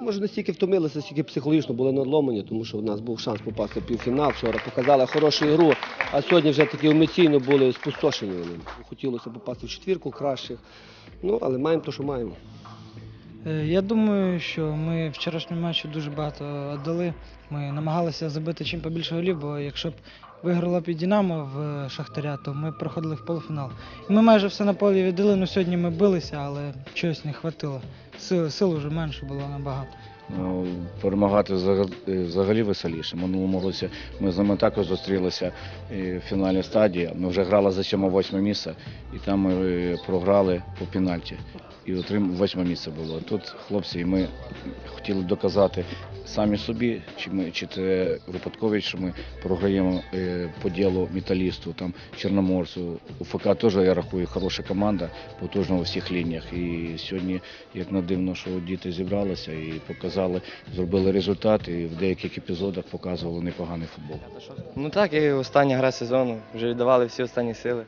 Може, не стільки втомилися, стільки психологічно були надломані, тому що в нас був шанс попасти в півфінал. Вчора показали хорошу ігру, а сьогодні вже такі емоційно були спустошені вони. Хотілося попасти в четвірку кращих. Ну, але маємо те, що маємо. Е, Я думаю, що ми вчорашньому матчі дуже багато дали. Ми намагалися забити чим побільше голів, бо якщо б виграла під Динамо в Шахтаря, то ми проходили в полуфінал. Ми майже все на полі віддали, ну сьогодні ми билися, але чогось не хватило. Сил, сил вже менше було набагато. Ну, Перемагати е, взагалі веселіше. Минулому році ми з ними також зустрілися е, в фінальній стадії. Ми вже грали за 7-8 місце, і там ми е, програли по пенальті. І отрим восьме місце було. Тут хлопці, і ми хотіли доказати самі собі, чи ми чи це випадковість, що ми програємо по ділу металісту, там Чорноморцю. УФК теж я рахую хороша команда, потужна у всіх лініях. І сьогодні, як не дивно, що діти зібралися і показали, зробили результат, і в деяких епізодах показували непоганий футбол. Ну так, і остання гра сезону. Вже віддавали всі останні сили.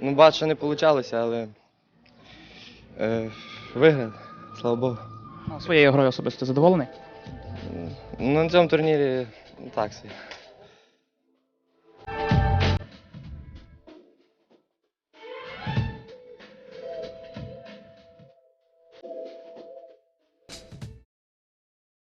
Ну, бачу, не вийшло, але е, виграли, слава Богу. Своєю грою особисто задоволений? Ну, на цьому турнірі ну, так собі.